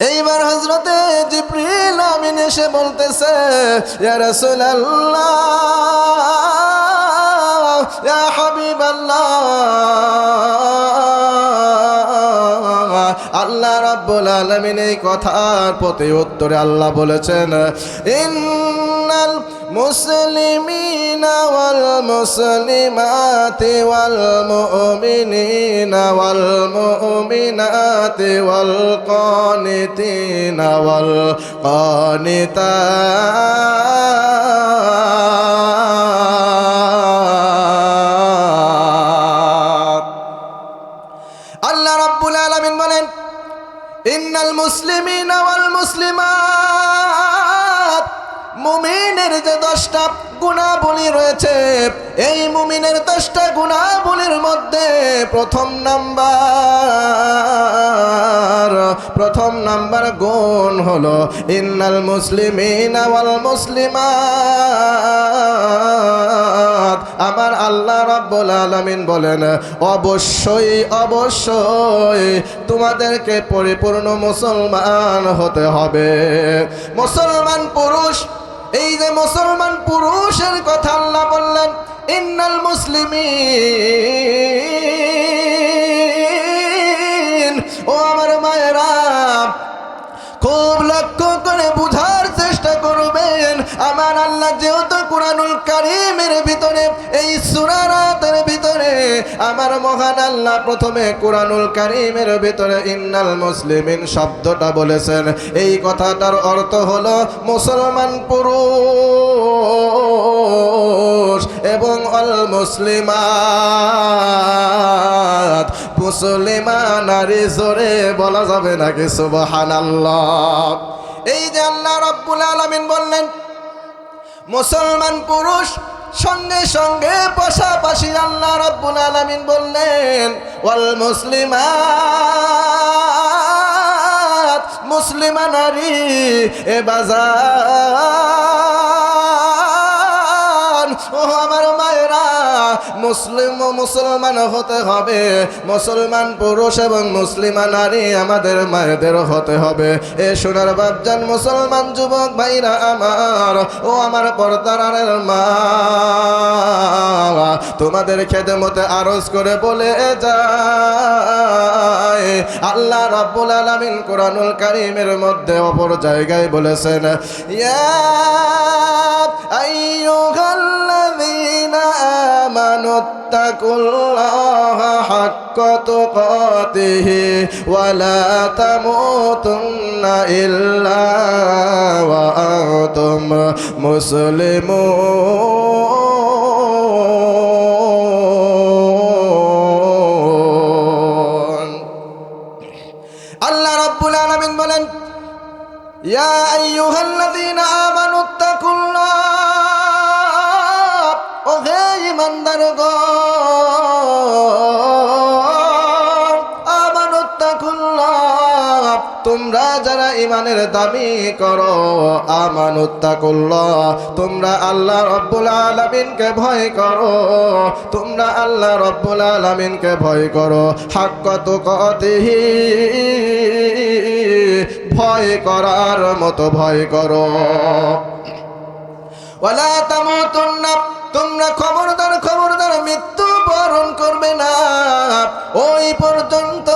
এইবার হজরতে জিব্রিল আমিন এসে বলতেছে রসুল আল্লাহ ইয়া আল্লাহ রাব্বুল আলামিন এই কথার প্রতি উত্তরে আল্লাহ বলেছেন, ইন্নাল মুসলিমিনা ওয়াল মুসলিমাতি ওয়াল মুমিনিনা ওয়াল মুমিনাতি ওয়াল কানিতিনা ওয়াল কানিতাত আল্লাহ রাব্বুল মুমিনের যে দশটা গুণাবলী রয়েছে, এই মুমিনের দশটা গুণাবলীর মধ্যে প্রথম নাম্বার প্রথম নাম্বার গুণ হলো, ইন্নাল মুসলিমিনা ওয়াল মুসলিমাত। আমার আল্লাহ রাব্বুল আলামিন বলেন, অবশ্যই অবশ্যই তোমাদেরকে পরিপূর্ণ মুসলমান হতে হবে। মুসলমান পুরুষ এই যে মুসলমান পুরুষের কথা আল্লাহ বললেন, ইন্নাল মুসলিম ও আমার মায়েরা, খুব লক্ষ্য করে বুঝার চেষ্টা করবেন। আমার আল্লাহ যেহেতু কোরআনুল কারিমের ভিতরে এই আমার মহান আল্লাহ প্রথমে কোরআনুল কারিমের ভিতরে ইন্নাল মুসলিমিন শব্দটা বলেছেন। এই কথাটার অর্থ হলো মুসলমান পুরুষ এবং অল মুসলিমাত। মুসলিমা নারী জোরে বলা যাবে নাকি? সুবহান এই যে আল্লাহ রব্বুল আলমিন বললেন, মুসলমান পুরুষ সঙ্গে সঙ্গে পাশাপাশি আল্লাহ রব্বুল আলমিন বললেন ওয়াল মুসলিমা মুসলিমা নারী এ বাজার মুসলিম ও মুসলমান হতে হবে। মুসলমান পুরুষ এবং মুসলিমা নারী আমাদের মায়েদের হতে হবে। এ সোনার বাপজান মুসলমান যুবক ভাইরা আমার, ও আমার পর্দারের মা। তোমাদের খেতে মতে আরজ করে বলে যায়। আল্লাহ রাব্বুল আলামিন কোরআনুল কারীমের মধ্যে অপর জায়গায় বলেছেন, ইয়া আইয়ুহাল্লাযীনা আমানু তাকুল্লাহা হাক্কা তুকাতিহি ওয়া লা তামুতুন্না ইল্লা ওয়া আনতুম মুসলিমুন। আল্লাহ রাব্বুল আলামিন বলেন, ইয়া আইয়ুহাল্লাযীনা তোমরা যারা ইমানের দাবি করো, আমানুত্তাকুল্লাহ, তোমরা আল্লাহ রব্বুল আলামিনকে ভয় করো, তোমরা আল্লাহ রব্বুল আলামিনকে ভয় করো। হাক্কত কতিহি ভয় করার মতো ভয় করো। ওয়ালা তামুতুন্না তোমরা খবরদার খবরদার মৃত্যু বরণ করবে না। ওই পর্যন্ত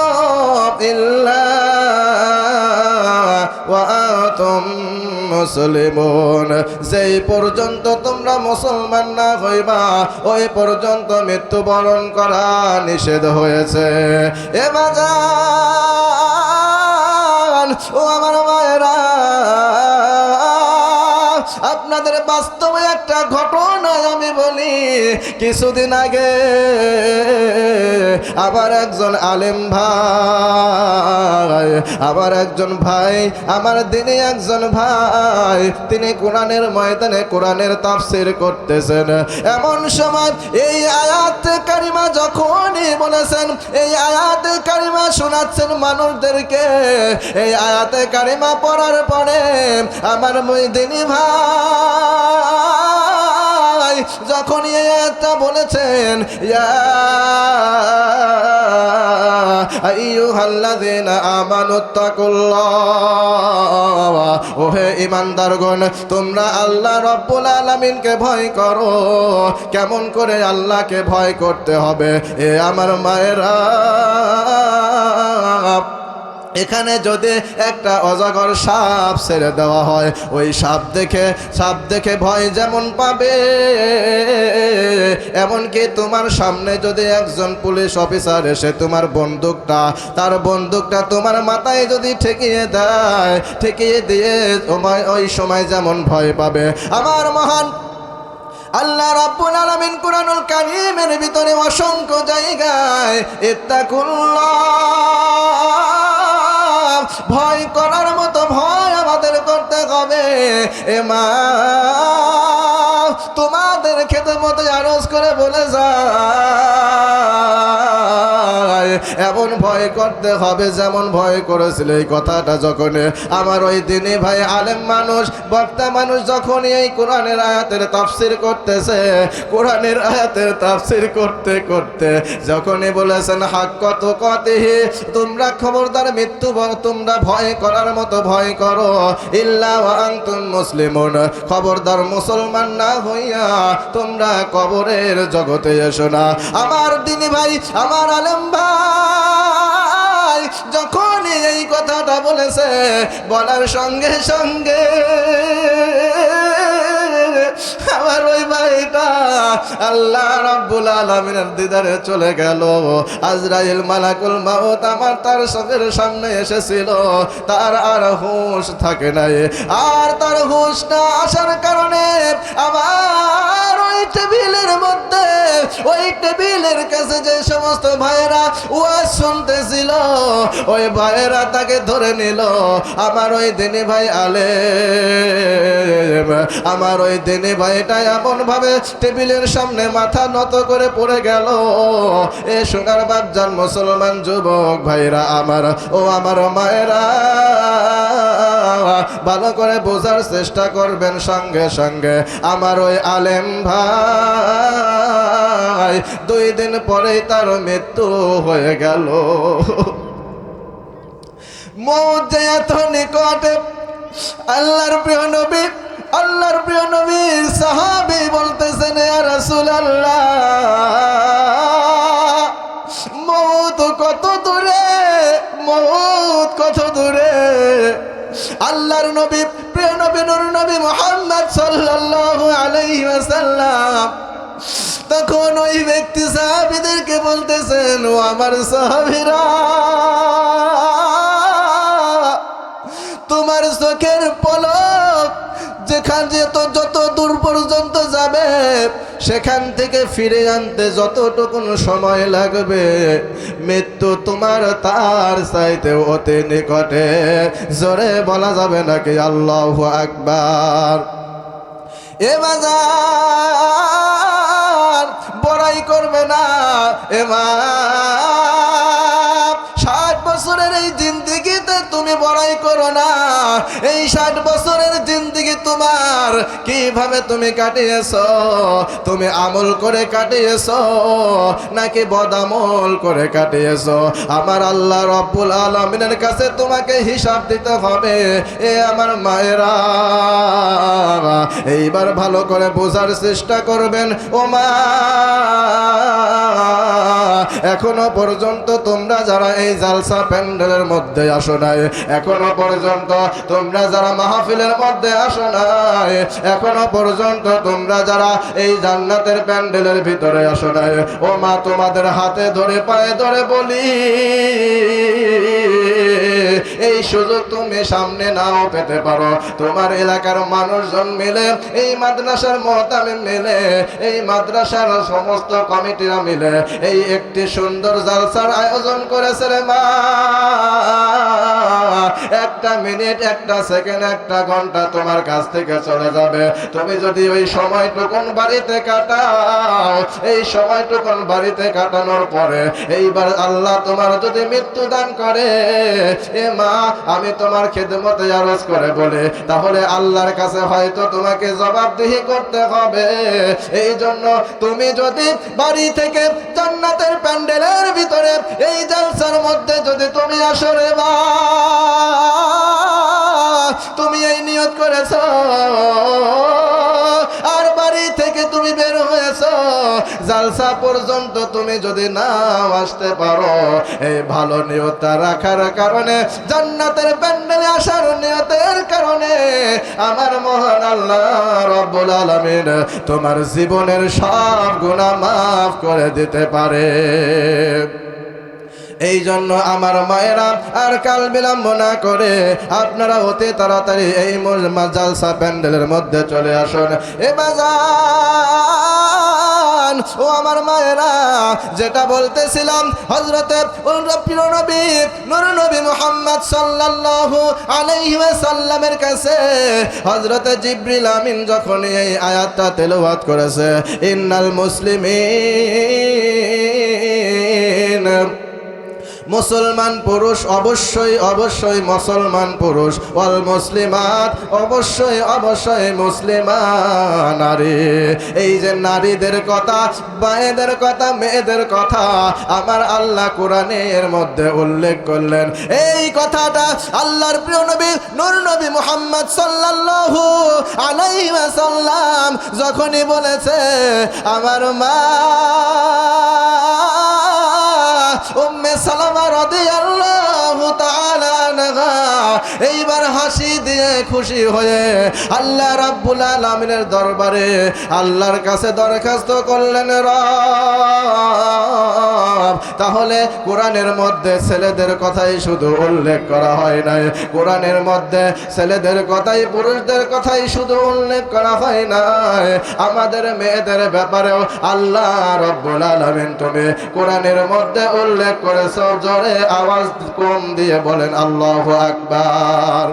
মুসলিমুন। যেই পর্যন্ত তোমরা মুসলমান না হইবা, ওই পর্যন্ত মৃত্যু বরণ করা নিষেধ হয়েছে। এ বাজান, ও আমার মায়েরা আপনাদের বাস্তবে একটা ঘটনা আমি বলি। কিছুদিন আগে আবার একজন আলেম ভাই, আবার একজন ভাই, আমার দিনে একজন ভাই, তিনি কোরআনের ময়দানে কোরআনের তাফসির করতেছেন। এমন সময় এই আয়াত কারিমা যখনই বলেছেন, এই আয়াত কারিমা শোনাচ্ছেন মানুষদেরকে। এই আয়াতে কারিমা পড়ার পরে আমার ময়দিনী ভাই যখন এই আয়াতটা বলেছেন, ইয়া ওহে ঈমানদারগণ, তোমরা আল্লাহ রব্বুল আলামিনকে ভয় করো। কেমন করে আল্লাহকে ভয় করতে হবে? এ আমার মায়েরা। এখানে যদি একটা অজাগর সাপ ছেড়ে দেওয়া হয়, ওই সাপ দেখে সাপ দেখে ভয় যেমন পাবে। এমনকি তোমার সামনে যদি একজন পুলিশ অফিসার এসে তোমার বন্দুকটা, তার বন্দুকটা তোমার মাথায় যদি ঠেকিয়ে দেয়, ঠেকিয়ে দিয়ে তোমায় ওই সময় যেমন ভয় পাবে। আমার মহান আল্লাহ রাব্বুল আলামিন কুরআনুল কারীমের ভিতরে অসংখ্য জায়গায় ইত্তাকুল্লাহ। এ মা এমন ভয় করতে হবে যেমন ভয় করেছিল এই কথাটা যখন আমার ওই দিনে ভাই আলেম মানুষ, বক্তা মানুষ যখন এই কোরআনের আয়াতের তাফসির করতেছে, কোরআনের আয়াতের তাফসির করতে করতে যখনই বলেছেন হাক কত কতিহি, তোমরা খবরদার মৃত্যু তোমরা ভয় করার মতো ভয় করো, ইল্লা আনতুম মুসলিমুন, খবরদার মুসলমান না হইয়া তোমরা কবরের জগতে এসো না। আমার দিনী ভাই, আমার আলম ভাই যখন এই কথাটা বলেছে, বলার সঙ্গে সঙ্গে আমার ওই ভাইটা আল্লাহ রাব্বুল আলামিনের দিদারে চলে গেল। আজরাইল মালাকুল মাউত আমার তার চোখের সামনে এসেছিল। তার আর হুঁশ থাকে নাই। আর তার হুঁশ না আসার কারণে আমার ওই টেবিলের মধ্যে, ওই টেবিলের কাছে যে সমস্ত ভাইয়েরা ওয়াজ শুনতেছিল, ওই ভাইয়েরা তাকে ধরে নিল, আমার ওই দিনী ভাই আলে আমার ওই দিনী ভাইটা এমন ভাবে টেবিলের সামনে মাথা নত করে পড়ে গেল, এ সোনার বাপজান মুসলমান যুবক ভাইরা আমার, ও আমার মায়েরা, ভালো করে বোঝার চেষ্টা করবেন সঙ্গে সঙ্গে, আমার ওই আলেম ভাই, দুই দিন পরে তার মৃত্যু হয়ে গেল। নিকটে, আল্লাহর প্রিয় নবী, আল্লাহর প্রিয় নবী, সাহাবি বলতেছেন রাসূলুল্লাহ। আল্লাহর নবী, প্রিয় নবী, নুর নবী মোহাম্মদ সাল্লাল্লাহু আলাইহি ওয়াসাল্লাম। তখন ওই ব্যক্তি সাহাবিদেরকে বলতেছেন, ও আমার সাহাবিরা সেখান থেকে ফিরে আনতে যতটুকুন সময় লাগবে, মৃত্যু তোমার তার চাইতে অতি নিকটে। জোরে বলা যাবে নাকি আল্লাহ আকবার? এ বাজার বড়াই করবে না, এ মা ষাট বছরের এই জিন্দিগিতে তুমি বড়াই করো না, এই ষাট জিন্দিগি তোমার, কীভাবে তুমি কাটিয়েছ? তুমি আমল করে কাটিয়েছ নাকি বদামল করে কাটিয়েছ? আমার আল্লাহ রব্বুল আলমিনের কাছে তোমাকে হিসাব দিতে হবে। এ আমার মায়েরা, এইবার ভালো করে বোঝার চেষ্টা করবেন। ও মা এখনও পর্যন্ত তোমরা যারা এই জালসা প্যান্ডেলের মধ্যে আসো নাই, এখনও পর্যন্ত তোমরা যারা মাহফিলের মধ্যে আসো নাই। এখনও পর্যন্ত তোমরা যারা এই জান্নাতের প্যান্ডেলের ভিতরে আসো নাই। ও মা তোমাদের হাতে ধরে, পায়ে ধরে বলি। এই সুযোগ তুমি সামনে নাও পেতে পারো। তোমার এলাকার মানুষজন মিলে, এই মাদ্রাসার মহতামিম মিলে, এই মাদ্রাসার সমস্ত কমিটিরা মিলে, এই একটি সুন্দর জালসার আয়োজন করেছে রে মা। একটা মিনিট, একটা সেকেন্ড, একটা ঘণ্টা তোমার কাছ থেকে চলে যাবে। তুমি যদি ওই সময়টুকুন বাড়িতে কাটাও, এই সময়টুকুন বাড়িতে কাটানোর পরে এইবার আল্লাহ তোমার যদি মৃত্যু দান করে, এ মা আমি তোমার খেদমতে আরজ করে বলে। তাহলে আল্লাহর কাছে হয়তো তোমাকে জবাবদিহি করতে হবে। এই জন্য তুমি যদি বাড়ি থেকে জান্নাতের প্যান্ডেলের ভিতরে এই জালসার মধ্যে যদি তুমি আসরে বা, তুমি এই নিয়ত করেছ জালসা পর্যন্ত তুমি যদি না আসতে পারো, এই ভালো নিয়তটা রাখার কারণে, জান্নাতের প্যান্ডেলে আসার নিয়তের কারণে আমার মহান আল্লাহ রব্বুল আলামিন তোমার জীবনের সব গুনাহ মাফ করে দিতে পারে। এই জন্য আমার মায়েরা, আর কাল বিলম্ব না করে আপনারা অতি তাড়াতাড়ি এই জালসা প্যান্ডেলের মধ্যে চলে আসুন। এ বাজান ও আমার মায়েরা, যেটা বলতেছিলাম হজরতে নবী নুর নবী মোহাম্মদ সাল্লাল্লাহু আলাইহি ওয়াসাল্লামের কাছে হজরতে জিব্রিল আমিন যখন এই আয়াতটা তেলাওয়াত করেছে, ইন্নাল মুসলিমিন মুসলমান পুরুষ অবশ্যই অবশ্যই মুসলমান পুরুষ। ওয়াল মুসলিমাত, অবশ্যই অবশ্যই মুসলিমান নারী, এই যে নারীদের কথা মায়েদের কথা, মেয়েদের কথা, আমার আল্লাহ কোরআনের মধ্যে উল্লেখ করলেন। এই কথাটা আল্লাহর প্রিয় নবী, নূর নবী মুহাম্মদ সাল্লাল্লাহু আলাইহি ওয়াসাল্লাম যখনই বলেছে, আমার মা এইবার হাসি দিয়ে খুশি হয়ে আল্লাহ রাব্বুল আলামিনের দরবারে আল্লাহর কাছে দরখাস্ত করলেন রব। তাহলে কোরআনের মধ্যে ছেলেদের কথাই শুধু উল্লেখ করা হয় নাই। কোরআনের মধ্যে ছেলেদের কথাই, পুরুষদের কথাই শুধু উল্লেখ করা হয় নাই। আমাদের মেয়েদের ব্যাপারেও আল্লাহ রব্বুল আলামিন তুমি কোরআনের মধ্যে উল্লেখ করেছ, জোরে আওয়াজ কম দিয়ে বলেন আল্লাহু আকবার।